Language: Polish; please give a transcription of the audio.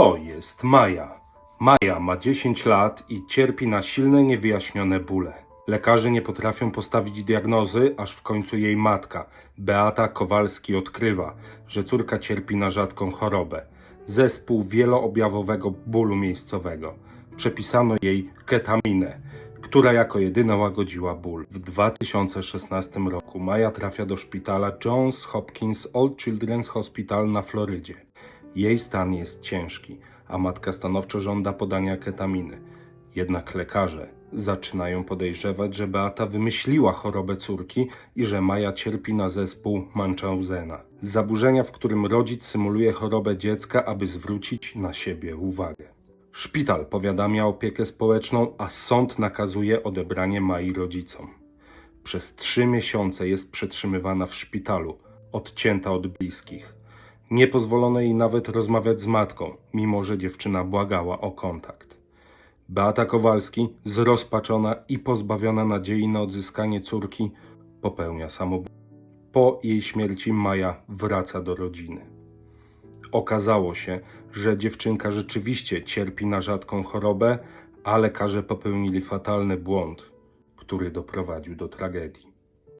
To jest Maja. Maja ma 10 lat i cierpi na silne, niewyjaśnione bóle. Lekarze nie potrafią postawić diagnozy, aż w końcu jej matka, Beata Kowalski, odkrywa, że córka cierpi na rzadką chorobę zespół wieloobjawowego bólu miejscowego. Przepisano jej ketaminę, która jako jedyna łagodziła ból. W 2016 roku Maja trafia do szpitala Johns Hopkins Old Children's Hospital na Florydzie. Jej stan jest ciężki, a matka stanowczo żąda podania ketaminy. Jednak lekarze zaczynają podejrzewać, że Beata wymyśliła chorobę córki i że Maja cierpi na zespół Munchausena. Zaburzenia, w którym rodzic symuluje chorobę dziecka, aby zwrócić na siebie uwagę. Szpital powiadamia opiekę społeczną, a sąd nakazuje odebranie Mai rodzicom. Przez trzy miesiące jest przetrzymywana w szpitalu, odcięta od bliskich. Nie pozwolono jej nawet rozmawiać z matką, mimo że dziewczyna błagała o kontakt. Beata Kowalski, zrozpaczona i pozbawiona nadziei na odzyskanie córki, popełnia samobójstwo. Po jej śmierci Maja wraca do rodziny. Okazało się, że dziewczynka rzeczywiście cierpi na rzadką chorobę, a lekarze popełnili fatalny błąd, który doprowadził do tragedii.